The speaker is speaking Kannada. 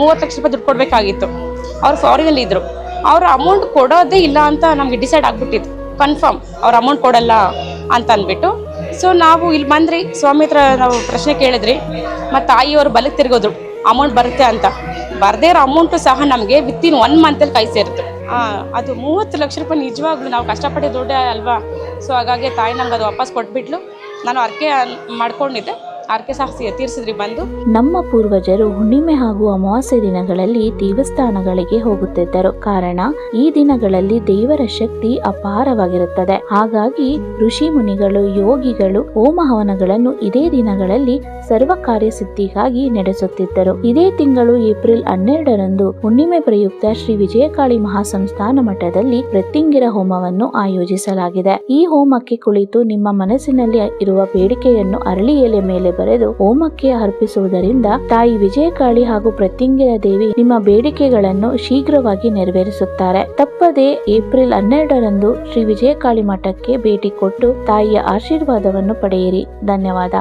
ಮೂವತ್ತು ಲಕ್ಷ ರೂಪಾಯಿ ದುಡ್ಡು ಕೊಡಬೇಕಾಗಿತ್ತು. ಅವ್ರು ಫಾರಿನಲ್ಲಿ ಇದ್ರು. ಅವ್ರ ಅಮೌಂಟ್ ಕೊಡೋದೇ ಇಲ್ಲ ಅಂತ ನಮಗೆ ಡಿಸೈಡ್ ಆಗಿಬಿಟ್ಟಿತ್ತು. ಕನ್ಫರ್ಮ್ ಅವ್ರ ಅಮೌಂಟ್ ಕೊಡಲ್ಲ ಅಂತ ಅಂದ್ಬಿಟ್ಟು. ಸೊ ನಾವು ಇಲ್ಲಿ ಬಂದ್ರಿ. ಸ್ವಾಮಿ ಹತ್ರ ನಾವು ಪ್ರಶ್ನೆ ಕೇಳಿದ್ರಿ. ಮತ್ತು ತಾಯಿಯವರು ಬಲಕ್ಕೆ ತಿರುಗೋದ್ರು. ಅಮೌಂಟ್ ಬರುತ್ತೆ ಅಂತ. ಬರದೇ ಇರೋ ಅಮೌಂಟು ಸಹ ನಮಗೆ ವಿತಿನ್ ಒನ್ ಮಂತಲ್ಲಿ ಕೈ ಸೇರಿತು. ಅದು ಮೂವತ್ತು ಲಕ್ಷ ರೂಪಾಯಿ ನಿಜವಾಗ್ಲೂ ನಾವು ಕಷ್ಟಪಟ್ಟಿದ್ದು ದುಡ್ಡೇ ಅಲ್ವಾ? ಸೊ ಹಾಗಾಗಿ ತಾಯಿ ನಮ್ಗೆ ಅದು ವಾಪಸ್ ಕೊಟ್ಬಿಟ್ಲು. ನಾನು ಅರ್ಕೆ ಮಾಡ್ಕೊಂಡಿದ್ದೆ. ಅರ್ಕೆ ಸಹ ಸಿ- ತೀರ್ಸಿದ್ರಿ ಬಂದು? ನಮ್ಮ ಪೂರ್ವಜರು ಹುಣ್ಣಿಮೆ ಹಾಗೂ ಅಮಾವಾಸ್ಯೆ ದಿನಗಳಲ್ಲಿ ದೇವಸ್ಥಾನಗಳಿಗೆ ಹೋಗುತ್ತಿದ್ದರು. ಕಾರಣ, ಈ ದಿನಗಳಲ್ಲಿ ದೇವರ ಶಕ್ತಿ ಅಪಾರವಾಗಿರುತ್ತದೆ. ಹಾಗಾಗಿ ಋಷಿ ಮುನಿಗಳು, ಯೋಗಿಗಳು, ಹೋಮ ಹವನಗಳನ್ನು ಇದೇ ದಿನಗಳಲ್ಲಿ ಸರ್ವ ಕಾರ್ಯಸಿದ್ಧಿಗಾಗಿ ನಡೆಸುತ್ತಿದ್ದರು. ಇದೇ ತಿಂಗಳು ಏಪ್ರಿಲ್ ಹನ್ನೆರಡರಂದು ಹುಣ್ಣಿಮೆ ಪ್ರಯುಕ್ತ ಶ್ರೀ ವಿಜಯಕಾಳಿ ಮಹಾಸಂಸ್ಥಾನ ಮಠದಲ್ಲಿ ಪ್ರತಿಂಗಿರ ಹೋಮವನ್ನು ಆಯೋಜಿಸಲಾಗಿದೆ. ಈ ಹೋಮಕ್ಕೆ ಕುಳಿತು ನಿಮ್ಮ ಮನಸ್ಸಿನಲ್ಲಿ ಇರುವ ಬೇಡಿಕೆಯನ್ನು ಅರಳಿ ಎಲೆ ಮೇಲೆ ಬರೆದು ಹೋಮಕ್ಕೆ ಅರ್ಪಿಸುವುದರಿಂದ ತಾಯಿ ವಿಜಯಕಾಳಿ ಹಾಗೂ ಪ್ರತ್ಯಂಗಿರ ದೇವಿ ನಿಮ್ಮ ಬೇಡಿಕೆಗಳನ್ನು ಶೀಘ್ರವಾಗಿ ನೆರವೇರಿಸುತ್ತಾರೆ. ತಪ್ಪದೆ ಏಪ್ರಿಲ್ ಹನ್ನೆರಡರಂದು ಶ್ರೀ ವಿಜಯಕಾಳಿ ಮಠಕ್ಕೆ ಭೇಟಿ ಕೊಟ್ಟು ತಾಯಿಯ ಆಶೀರ್ವಾದವನ್ನು ಪಡೆಯಿರಿ. ಧನ್ಯವಾದ.